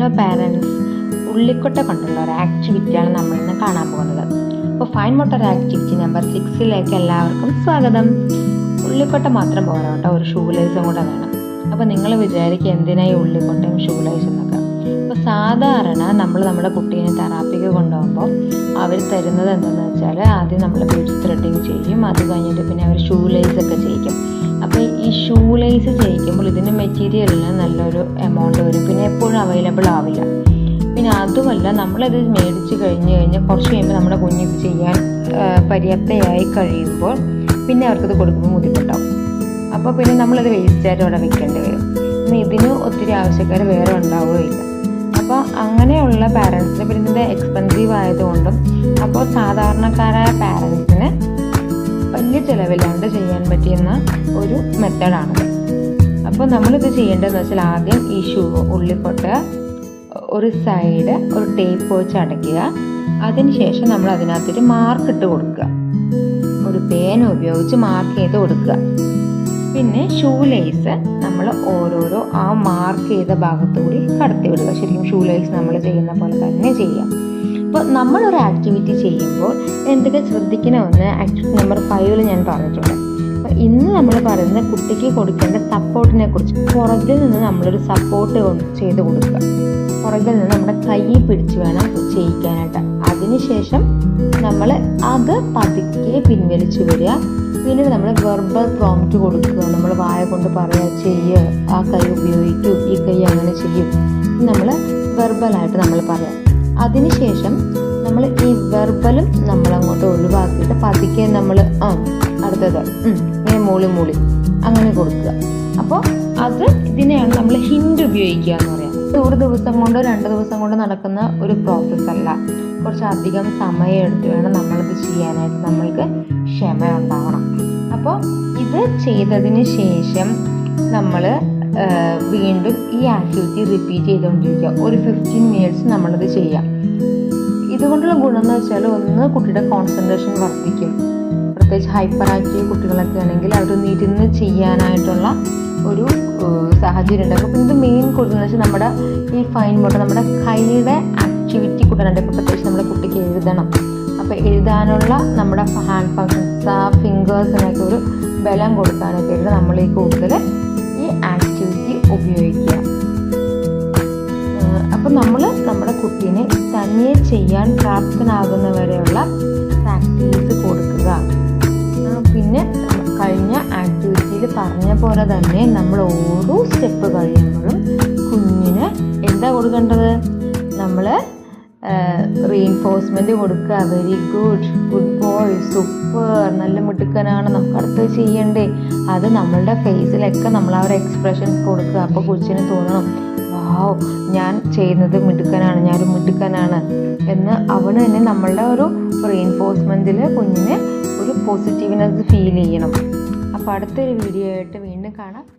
Hello parents ഉള്ളിക്കൊട്ട കൊണ്ടുള്ള ഒരു ആക്ടിവിറ്റിയാണ് നമ്മൾ ഇന്ന് കാണാൻ പോകുന്നത്. അപ്പോൾ ഫൈൻ മോട്ടർ ആക്ടിവിറ്റി നമ്പർ സിക്സിലേക്ക് എല്ലാവർക്കും സ്വാഗതം. ഉള്ളിക്കൊട്ട മാത്രം പോരാ കേട്ടോ. ഒരു ഷൂ ലൈസും കൂടെ വേണം. അപ്പോൾ നിങ്ങൾ വിചാരിക്കുക എന്തിനായി ഉള്ളിക്കൊട്ടയും ഷൂ ലൈസും എന്നൊക്കെ. അപ്പോൾ സാധാരണ നമ്മൾ നമ്മുടെ കുട്ടീനെ തെറാപ്പിക്ക് കൊണ്ടുപോകുമ്പോൾ അവർ തരുന്നത് എന്താണെന്ന് വെച്ചാൽ ആദ്യം നമ്മൾ ബീഡ്സ് ത്രെഡിങ് ചെയ്യും. അത് കഴിഞ്ഞിട്ട് പിന്നെ അവർ ഷൂ ലൈസൊക്കെ ഒക്കെ ചെയ്യിക്കും. അപ്പോൾ ഈ ഷൂ ലൈസ് ചെയ്യിക്കുമ്പോൾ ഇതിന് മെറ്റീരിയലിന് നല്ലൊരു എമൗണ്ട് വരും. പിന്നെ എപ്പോഴും അവൈലബിൾ ആവില്ല. പിന്നെ അതുമല്ല നമ്മളത് മേടിച്ച് കഴിഞ്ഞ് കഴിഞ്ഞാൽ കുറച്ച് കഴിയുമ്പോൾ നമ്മുടെ കുഞ്ഞ് ഇത് ചെയ്യാൻ പര്യാപ്തയായി കഴിയുമ്പോൾ പിന്നെ അവർക്കത് കൊടുക്കുമ്പോൾ ബുദ്ധിമുട്ടാവും. അപ്പോൾ പിന്നെ നമ്മളത് വേസ്റ്റായിട്ട് അവിടെ വെക്കേണ്ടി വരും. പിന്നെ ഇതിന് ഒത്തിരി ആവശ്യക്കാർ വേറെ ഉണ്ടാവുകയില്ല. അപ്പോൾ അങ്ങനെയുള്ള പാരൻസിന് പിന്നെ ഇതിന്റെ എക്സ്പെൻസീവ് ആയതുകൊണ്ടും അപ്പോൾ സാധാരണക്കാരായ പാരൻസിന് ചിലവില്ലാണ്ട് ചെയ്യാൻ പറ്റുന്ന ഒരു മെത്തേഡാണ്. അപ്പോൾ നമ്മളിത് ചെയ്യേണ്ടതെന്ന് വെച്ചാൽ ആദ്യം ഈ ഷൂ ഉള്ളിക്കൊട്ട് ഒരു സൈഡ് ഒരു ടേപ്പ് വെച്ച് അടയ്ക്കുക. അതിനുശേഷം നമ്മൾ അതിനകത്തൊരു മാർക്ക് ഇട്ട് കൊടുക്കുക. ഒരു പേന ഉപയോഗിച്ച് മാർക്ക് ചെയ്ത് കൊടുക്കുക. പിന്നെ ഷൂ ലേസ് നമ്മൾ ഓരോരോ ആ മാർക്ക് ചെയ്ത ഭാഗത്തുകൂടി കടത്തി വിടുക ശരിക്കും ഷൂ ലേസ് നമ്മൾ ചെയ്യുന്ന പോലെ തന്നെ ചെയ്യാം. അപ്പോൾ നമ്മളൊരു ആക്ടിവിറ്റി ചെയ്യുമ്പോൾ എന്തൊക്കെ ശ്രദ്ധിക്കണമെന്ന് ആക്ടിവിറ്റി നമ്പർ ഫൈവിൽ ഞാൻ പറഞ്ഞിട്ടുണ്ട്. അപ്പോൾ ഇന്ന് നമ്മൾ പറയുന്നത് കുട്ടിക്ക് കൊടുക്കേണ്ട സപ്പോർട്ടിനെ കുറിച്ച്. പുറകിൽ നിന്ന് നമ്മളൊരു സപ്പോർട്ട് ചെയ്ത് കൊടുക്കുക. പുറകിൽ നിന്ന് നമ്മുടെ കൈ പിടിച്ച് വേണം ചെയ്യിക്കാനായിട്ട്. അതിനുശേഷം നമ്മൾ അത് പതുക്കെ പിൻവലിച്ച് വരിക. പിന്നീട് നമ്മൾ വെർബൽ പ്രോംപ്റ്റ് കൊടുക്കുക. നമ്മൾ വായ കൊണ്ട് പറയുക ചെയ്യുക ആ കൈ ഉപയോഗിക്കൂ. ഈ കൈ അങ്ങനെ ചെയ്യും. നമ്മൾ വെർബലായിട്ട് നമ്മൾ പറയാം. അതിനുശേഷം നമ്മൾ ഈ വെർബലും നമ്മൾ അങ്ങോട്ട് ഒഴിവാക്കിയിട്ട് പതുക്കെ നമ്മൾ ആ അടുത്തത് ഇങ്ങനെ മൂളി മൂളി അങ്ങനെ കൊടുക്കുക. അപ്പോൾ അത് ഇതിനെയാണ് നമ്മൾ ഹിൻഡ് ഉപയോഗിക്കുക എന്ന് പറയാം. ഒരു ദിവസം കൊണ്ടോ രണ്ട് ദിവസം കൊണ്ടോ നടക്കുന്ന ഒരു പ്രോസസ്സ് അല്ല. കുറച്ച് അധികം സമയം എടുത്ത് വേണം നമ്മളിത് ചെയ്യാനായിട്ട് നമ്മൾക്ക് ക്ഷമ ഉണ്ടാവണം. അപ്പോൾ ഇത് ചെയ്തതിന് ശേഷം നമ്മൾ വീണ്ടും ഈ ആക്ടിവിറ്റി റിപ്പീറ്റ് ചെയ്തുകൊണ്ടിരിക്കുക. ഒരു ഫിഫ്റ്റീൻ മിനിറ്റ്സ് നമ്മളത് ചെയ്യാം. ഇതുകൊണ്ടുള്ള ഗുണം എന്ന് വെച്ചാൽ ഒന്ന് കുട്ടിയുടെ കോൺസെൻട്രേഷൻ വർദ്ധിക്കും. പ്രത്യേകിച്ച് ഹൈപ്പർ ആക്റ്റീവ് കുട്ടികളൊക്കെ ആണെങ്കിൽ അവർ ഇരുന്ന് ചെയ്യാനായിട്ടുള്ള ഒരു സാഹചര്യം ഉണ്ടാകും. അപ്പം ഇത് മെയിൻ കൊടുക്കുന്നത് വെച്ചാൽ നമ്മുടെ ഈ ഫൈൻ മോട്ടർ നമ്മുടെ കൈയുടെ ആക്ടിവിറ്റി കൂട്ടാനുണ്ട് ഇപ്പോൾ പ്രത്യേകിച്ച് നമ്മുടെ കുട്ടിക്ക് എഴുതണം. അപ്പോൾ എഴുതാനുള്ള നമ്മുടെ ഹാൻഡ് ഫങ്ഷൻസ് ആ ഫിംഗേഴ്സിനൊക്കെ ഒരു ബലം കൊടുക്കാനൊക്കെ നമ്മൾ ഈ കൂടുതൽ ഈ ആക്ടിവിറ്റി ഉപയോഗിക്കുക. അപ്പം നമ്മൾ നമ്മുടെ കുട്ടീനെ തനിയെ ചെയ്യാൻ പ്രാപ്തനാകുന്നവരെയുള്ള പ്രാക്ടീസ് കൊടുക്കുക. പിന്നെ കഴിഞ്ഞ ആക്ടിവിറ്റിയിൽ പറഞ്ഞ പോലെ തന്നെ നമ്മൾ ഓരോ സ്റ്റെപ്പ് കഴിയുമ്പോഴും കുഞ്ഞിന് എന്താ കൊടുക്കേണ്ടത്? നമ്മൾ റീഇൻഫോഴ്സ്മെന്റ് കൊടുക്കുക. Very good good boy super നല്ല മിടുക്കനാണ്. നമുക്ക് അടുത്തത് ചെയ്യണ്ടേ. അത് നമ്മളുടെ ഫേസിലൊക്കെ നമ്മൾ ആ ഒരു എക്സ്പ്രഷൻസ് കൊടുക്കുക. അപ്പോൾ കൊച്ചിന് തോന്നണം വാവ് ഞാൻ ചെയ്യുന്നത് മിടുക്കനാണ്. ഞാനൊരു മിടുക്കനാണ്. എന്ന് അവന് തന്നെ നമ്മളുടെ ഒരു റീഇൻഫോഴ്സ്മെന്റിൽ കുഞ്ഞിന് ഒരു പോസിറ്റീവ്നെസ് ഫീൽ ചെയ്യണം. അപ്പോൾ അടുത്തൊരു വീഡിയോ ആയിട്ട് വീണ്ടും കാണാം.